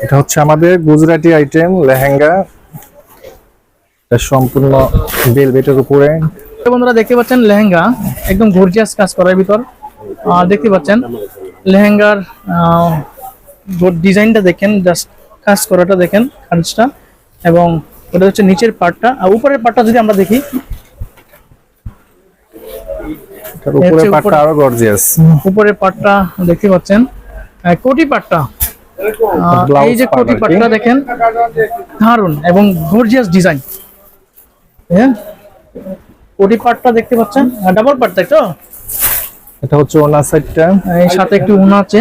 এটা হচ্ছে আমাদের গুজরাটি আইটেম লেহেঙ্গা। এটা সম্পূর্ণ বেলভেটের উপরে। বন্ধুরা দেখতে পাচ্ছেন লেহেঙ্গা একদম গর্জিয়াস কাজ করার ভিতর। দেখতে পাচ্ছেন লেহেঙ্গার ডিজাইনটা দেখেন জাস্ট কাজ করাটা দেখেন কাজটা। এবং এটা হচ্ছে নিচের পার্টটা আর উপরের পার্টটা যদি আমরা দেখি এটার উপরে হচ্ছে পাটটা উপরে- আরও গর্জিয়াস উপরের পার্টটা দেখতে পাচ্ছেন। কোটি Blouse এই যে কোটি। পাট্টা দেখেন দারুণ এবং গর্জিয়াস ডিজাইন হ্যাঁ কোটি পাট্টা দেখতে পাচ্ছেন? ডাবল পাট তাই তো? এটা হচ্ছে ওনার সাইডটা এই সাথে একটু উনা আছে।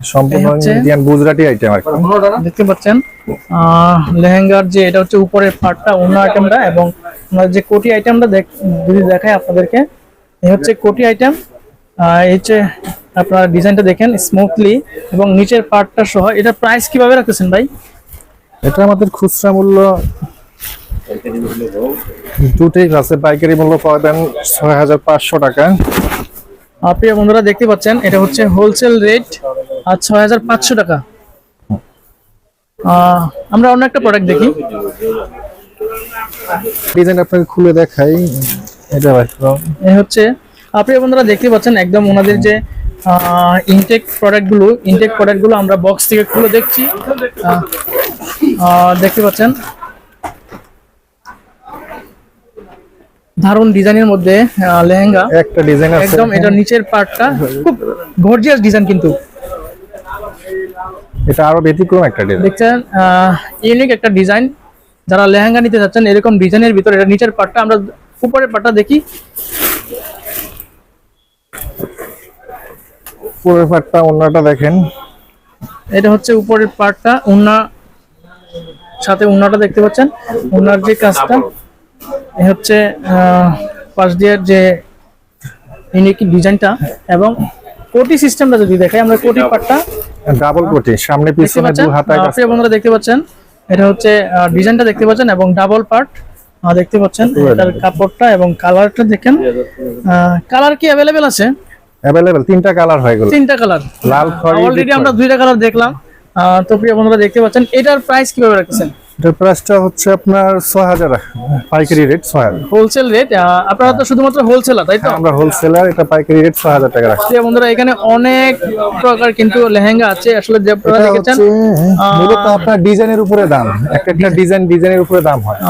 সম্পূর্ণ হচ্ছে- ইন্ডিয়ান গুজরাটি আইটেম আর দেখতে পাচ্ছেন? আহ, লেহেঙ্গার যে এটা হচ্ছে উপরের পাটটা অন্য আইটেমটা এবং যে কোটি আইটেমটা যদি দেখায় আপনাদেরকে এই হচ্ছে কোটি আইটেম এই হচ্ছে আপনার ডিজাইনটা দেখেন স্মুথলি এবং নিচের পার্টটা সহ এটা প্রাইস কীভাবে রাখতেছেন ভাই? এটা আমাদের খুচরা মূল্য দুটোই আছে। পাইকারি মূল্য পাবেন ছয় হাজার পাঁচশো টাকা। প্রিয় বন্ধুরা দেখতে পাচ্ছেন এটা হচ্ছে হোলসেল রেট আর ছয় হাজার পাঁচশো টাকা। আমরা অন্য একটা প্রোডাক্ট দেখি। ডিজাইন আপনাকে খুলে দেখাই। এটা এই হচ্ছে আপনি বন্ধুরা দেখতে পাচ্ছেন একদম ওনাদের যে ইনটেক প্রোডাক্টগুলো ইনটেক প্রোডাক্টগুলো আমরা বক্স থেকে খুলে দেখছি। দেখতে পাচ্ছেন। দারুণ ডিজাইনের মধ্যে লেহেঙ্গা। একটা ডিজাইন আছে। একদম এটা নিচের পার্টটা খুব গর্জিয়াস ডিজাইন কিন্তু। এটা আরও ব্যতিক্রম একটা ডিজাইন দেখছেন? ইউনিক একটা ডিজাইন যারা লেহেঙ্গা নিতে যাচ্ছেন এরকম ডিজাইনের ভিতরে এটা নিচের পার্টটা আমরা উপরের পার্টটা দেখি। পুরো পার্টটা অন্যটা দেখেন। এটা হচ্ছে উপরের পার্টটা উন্না সাথে উন্নাটা দেখতে পাচ্ছেন। উন্নার যে কাজটা এ হচ্ছে আহ, পাশ দিয়ে যে ইউনিক ডিজাইনটা এবং কোটি সিস্টেমটা যদি দেখাই আমরা কোটি পার্টটা ডাবল কোটি সামনে পিছনে পাচ্ছেন দু হাতা আহ, প্রিয় বন্ধুরা দেখতে পাচ্ছেন এটা হচ্ছে ডিজাইনটা দেখতে পাচ্ছেন এবং ডাবল পার্ট দেখতে পাচ্ছেন এটার কাপড়টা এবং কালারটা দেখেন। কালার কি অ্যাভেলেবেল আছে? অ্যাভেলেবেল তিনটা কালার হয়ে গেল। তিনটা কালার লাল খয়েরি অলরেডি আমরা দুইটা কালার দেখলাম। তো প্রিয় বন্ধুরা দেখতে পাচ্ছেন এটার প্রাইস কীভাবে রাখছেন এটার প্রাইসটা হচ্ছে আপনার ছয় হাজার পাইকারি রেট ছয় হাজার। হোলসেল রেট আপনারা তো শুধুমাত্র হোলসেলার তাই তো? আমরা হোলসেলার এটা পাইকারি রেট ছয় হাজার টাকা রাখছি। প্রিয় বন্ধুরা এখানে অনেক প্রকার কিন্তু লেহেঙ্গা আছে। আসলে যে আপনারা দেখেছেন মূলত আপনার ডিজাইনের উপরে দাম। একটা একটা ডিজাইন ডিজাইনের উপরে দাম হয়।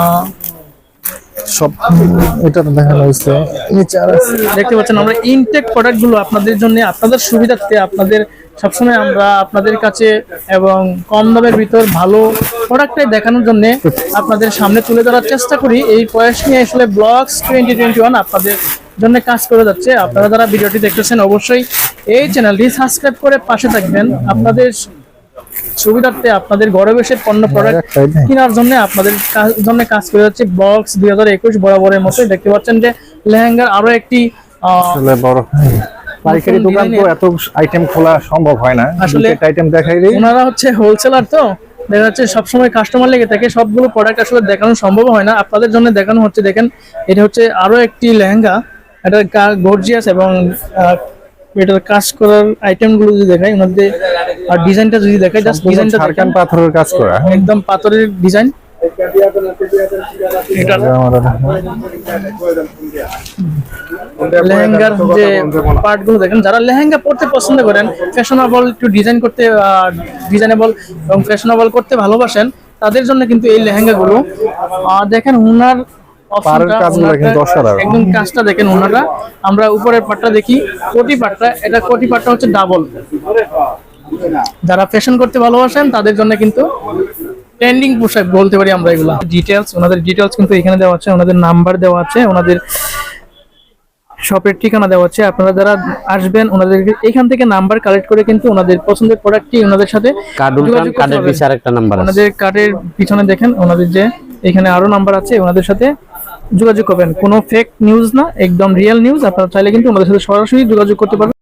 সব এটা দেখানো হয়েছে। নিচে আর দেখতে পাচ্ছেন, আমরা ইনটেক প্রোডাক্টগুলো আপনাদের জন্য, আপনাদের সুবিধার্থে আপনাদের সবসময় আমরা আপনাদের কাছে এবং কম দামের ভিতর ভালো প্রোডাক্টটাই দেখানোর জন্য আপনাদের সামনে তুলে ধরার চেষ্টা করি। এই প্রয়াস নিয়ে আসলে ব্লগস টোয়েন্টি টোয়েন্টি ওয়ান আপনাদের জন্য কাজ করে যাচ্ছে। আপনারা যারা ভিডিওটি দেখতেছেন, অবশ্যই এই চ্যানেলটি সাবস্ক্রাইব করে পাশে থাকবেন। আপনাদের সুবিধার্থে আপনাদের ঘরে বসে পণ্য প্রোডাক্ট কেনার জন্য আপনাদের জন্য কাজ করে যাচ্ছে। বক্স দুই হাজার একুশ বরাবরের মতোই। দেখতে পাচ্ছেন যে লেহেঙ্গার আরও একটি বড়। পাইকারি দোকান তো এত আইটেম খোলা সম্ভব হয় না। আসলে- আইটেম দেখাই ওনারা হচ্ছে হোলসেলার তো। দেখা যাচ্ছে সবসময় কাস্টমার লেগে থাকে। সবগুলো প্রোডাক্ট আসলে দেখানো সম্ভব হয় না। আপনাদের জন্য দেখানো হচ্ছে দেখেন এটা হচ্ছে আরও একটি লেহেঙ্গা। এটা গর্জিয়াস এবং এটার কাজ করার আইটেমগুলো যদি দেখাই ওনাদের আর ডিজাইনটা যদি দেখাই জাস্ট ডিজাইনটা দেখেন। পাথরের কাজ করা। একদম পাথরের ডিজাইন লেহেঙ্গার যে পার্টগুলো দেখেন যারা লেহেঙ্গা পড়তে পছন্দ করেন ফ্যাশনেবল একটু ডিজাইন করতে ডিজাইনেবল এবং ফ্যাশনেবল করতে ভালোবাসেন তাদের জন্য কিন্তু এই লেহেঙ্গা গুলো দেখেন উনার পাড়ের কাজগুলো কিন্তু অসাধারণ। একদম কাজটা দেখেন ওনারা। আমরা উপরের পাটটা দেখি কোটি পাটটা এটা কোটি পাটটা হচ্ছে ডাবল যারা ফ্যাশন করতে ভালোবাসেন তাদের জন্য কিন্তু ট্রেন্ডিং পোশাক বলতে পারি আমরা এগুলো। ডিটেলস ওনাদের ডিটেলস কিন্তু এখানে দেওয়া আছে ওনাদের নাম্বার দেওয়া আছে ওনাদের শপের ঠিকানা দেওয়া আছে। আপনারা যারা আসবেন ওনাদের এখান থেকে নাম্বার কালেক্ট করে কিন্তু ওনাদের পছন্দের প্রোডাক্টটি ওনাদের সাথে কার্ডের নাম্বার ওনাদের কার্ডের পিছনে দেখেন ওনাদের যে এখানে আরও নাম্বার আছে ওনাদের সাথে যোগাযোগ করবেন। কোনো ফেক নিউজ না, একদম রিয়েল নিউজ আপনারা চাইলে কিন্তু আমাদের সাথে সরাসরি যোগাযোগ করতে পারবেন।